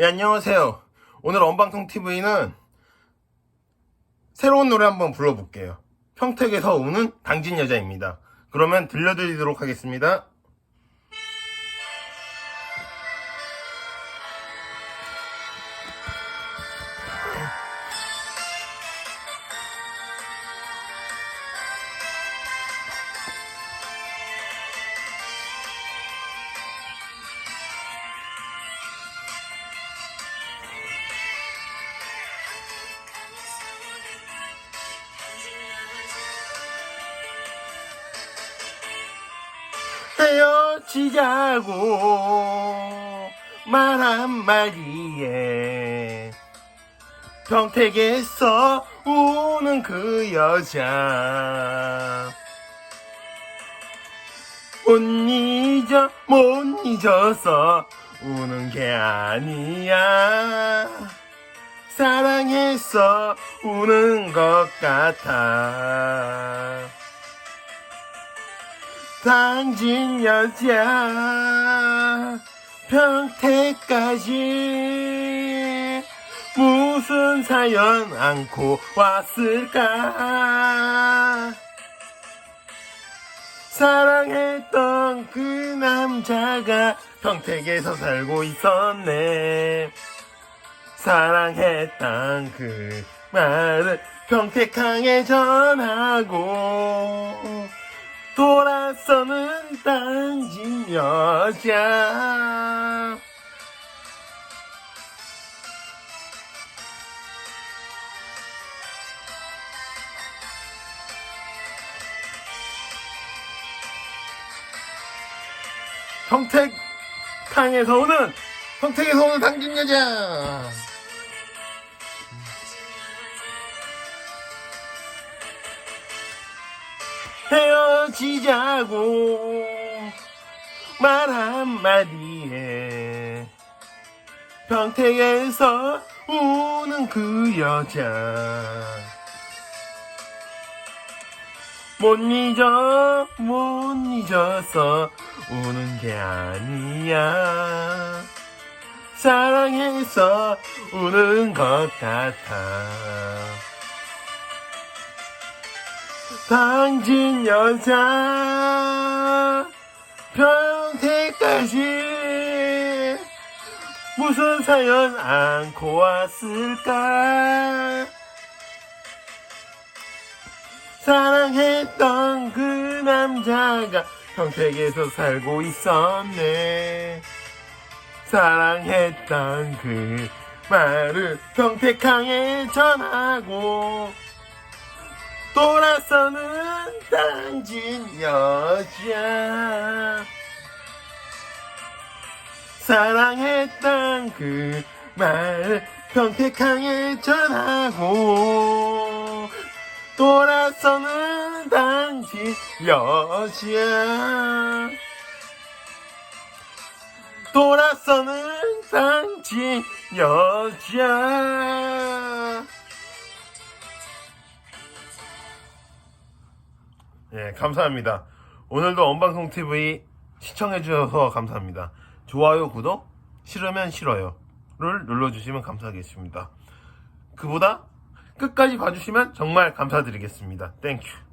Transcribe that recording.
예, 안녕하세요. 오늘 언방송TV는 새로운 노래 한번 불러볼게요. 평택에서 오는 당진 여자입니다. 그러면 들려드리도록 하겠습니다. 헤어지자고. 말 한마디에. 평택에서 우는 그 여자. 못 잊어 못 잊어서 우는 게 아니야. 사랑해서 우는 것 같아 당진 여자 평택까지 무슨 사연 안고 왔을까? 사랑했던 그 남자가 평택에서 살고 있었네. 사랑했던 그 말을 평택항에 전하고 돌아서는 당진 여자. 평택항에서 오는 평택에서 오는 당진 여자 헤어지자고 말 한마디에 평택에서 우는 그 여자. 못 잊어 못 잊어서 우는 게 아니야. 사랑해서 우는 것 같아 당진 여자. 평택까지. 무슨 사연 안고 왔을까? 사랑했던 그 남자가 평택에서 살고 있었네. 사랑했던 그 말을 평택항에 전하고 돌아서는 당진 여자. 사랑했던 그 말 평택항에 전하고 돌아서는 당진 여자. 돌아서는 당진 여자 예, 감사합니다. 오늘도 언방송 TV 시청해주셔서 감사합니다. 좋아요, 구독, 싫으면 싫어요를 눌러주시면 감사하겠습니다. 그보다 끝까지 봐주시면 정말 감사드리겠습니다. 땡큐.